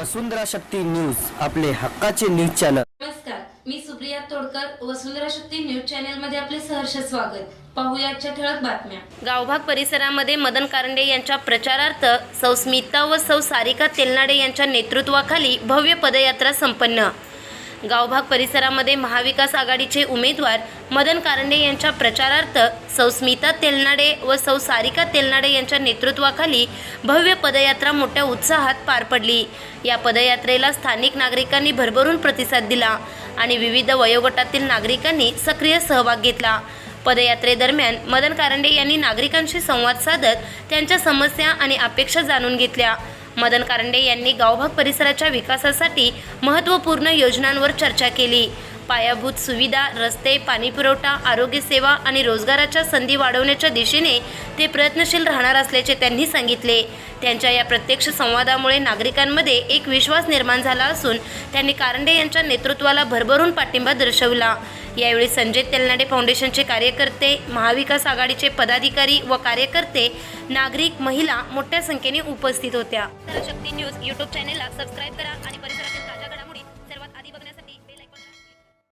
वसुंधरा Shakti news आपले हक्काचे news channel. नमस्कार मी सुप्रिया तोडकर वसुंधरा शक्ती न्यूज चॅनलमध्ये आपले सहर्ष स्वागत. पाहूया आजच्या ठळक बातम्या. गावभाग परिसरामध्ये मदन कारंडे यांच्या प्रचारार्थ सौ स्मिता व सौ सारिका तेलनाडे यांच्या नेतृत्वाखाली भव्य पदयात्रा संपन्न. गावभाग परिसरामध्ये महाविकास आघाडीचे उमेदवार मदन कारंडे यांच्या प्रचारार्थ सौ स्मिता तेलनाडे व सौ सारिका तेलनाडे यांच्या नेतृत्वाखाली भव्य पदयात्रा मोठ्या उत्साहात पार पडली. या पदयात्रेला स्थानिक नागरिकांनी भरभरून प्रतिसाद दिला आणि विविध वयोगटातील नागरिकांनी सक्रिय सहभाग घेतला. पदयात्रेदरम्यान मदन कारंडे यांनी नागरिकांशी संवाद साधत त्यांच्या समस्या आणि अपेक्षा जाणून घेतल्या. मदन कारंडे यांनी गावभाग परिसराच्या विकासासाठी महत्त्वपूर्ण योजनांवर चर्चा केली. पायाभूत सुविधा रस्ते पाणीपुरवठा आरोग्यसेवा आणि रोजगाराच्या संधी वाढवण्याच्या दिशेने ते प्रयत्नशील राहणार असल्याचे त्यांनी सांगितले. त्यांच्या या प्रत्यक्ष संवादामुळे नागरिकांमध्ये एक विश्वास निर्माण झाला असून त्यांनी कारंडे यांच्या नेतृत्वाला भरभरून पाठिंबा दर्शवला. यावेळी संजय तेलनाडे फाउंडेशनचे कार्यकर्ते महाविकास आघाडीचे पदाधिकारी व कार्यकर्ते नागरिक महिला मोठ्या संख्येने उपस्थित होत्या. शक्ती न्यूज यूट्यूब चॅनेलला सबस्क्राईब करा आणि